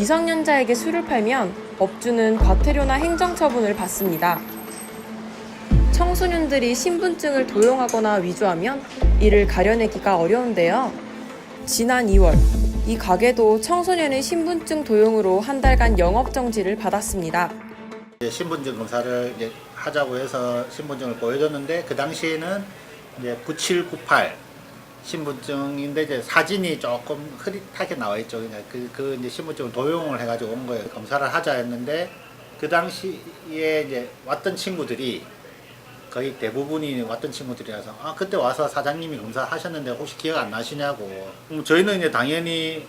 미성년자에게 술을 팔면 업주는 과태료나 행정처분을 받습니다. 청소년들이 신분증을 도용하거나 위조하면 이를 가려내기가 어려운데요. 지난 2월, 이 가게도 청소년의 신분증 도용으로 한 달간 영업 정지를 받았습니다. 신분증 검사를 하자고 해서 신분증을 보여줬는데 그 당시에는 이제 9798 신분증인데 이제 사진이 조금 흐릿하게 나와 있죠. 그냥 그, 그 이제 신분증을 도용을 해가지고 온 거예요. 검사를 하자 했는데 그 당시에 이제 왔던 친구들이 거의 대부분이 왔던 친구들이라서 아 그때 와서 사장님이 검사하셨는데 혹시 기억 안 나시냐고. 음, 저희는 이제 당연히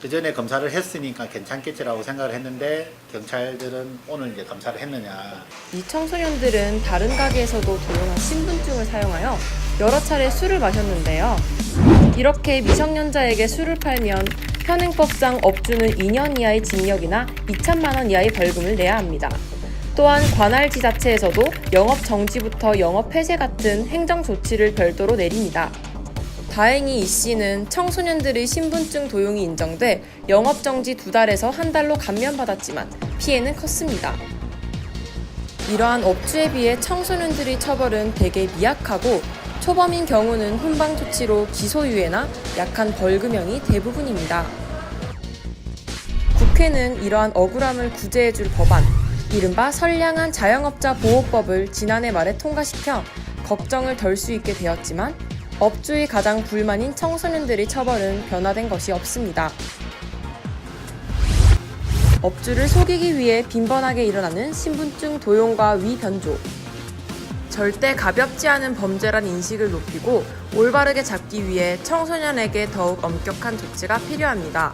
그 전에 검사를 했으니까 괜찮겠지라고 생각을 했는데 경찰들은 오늘 이제 검사를 했느냐 이 청소년들은 다른 가게에서도 도용한 신분증을 사용하여 여러 차례 술을 마셨는데요. 이렇게 미성년자에게 술을 팔면 현행법상 업주는 2년 이하의 징역이나 2천만 원 이하의 벌금을 내야 합니다. 또한 관할 지자체에서도 영업 정지부터 영업 폐쇄 같은 행정 조치를 별도로 내립니다. 다행히 이 씨는 청소년들의 신분증 도용이 인정돼 영업 정지 두 달에서 한 달로 감면받았지만 피해는 컸습니다. 이러한 업주에 비해 청소년들의 처벌은 대개 미약하고 초범인 경우는 훈방 조치로 기소유예나 약한 벌금형이 대부분입니다. 국회는 이러한 억울함을 구제해줄 법안, 이른바 선량한 자영업자 보호법을 지난해 말에 통과시켜 걱정을 덜 수 있게 되었지만 업주의 가장 불만인 청소년들의 처벌은 변화된 것이 없습니다. 업주를 속이기 위해 빈번하게 일어나는 신분증 도용과 위변조. 절대 가볍지 않은 범죄란 인식을 높이고 올바르게 잡기 위해 청소년에게 더욱 엄격한 조치가 필요합니다.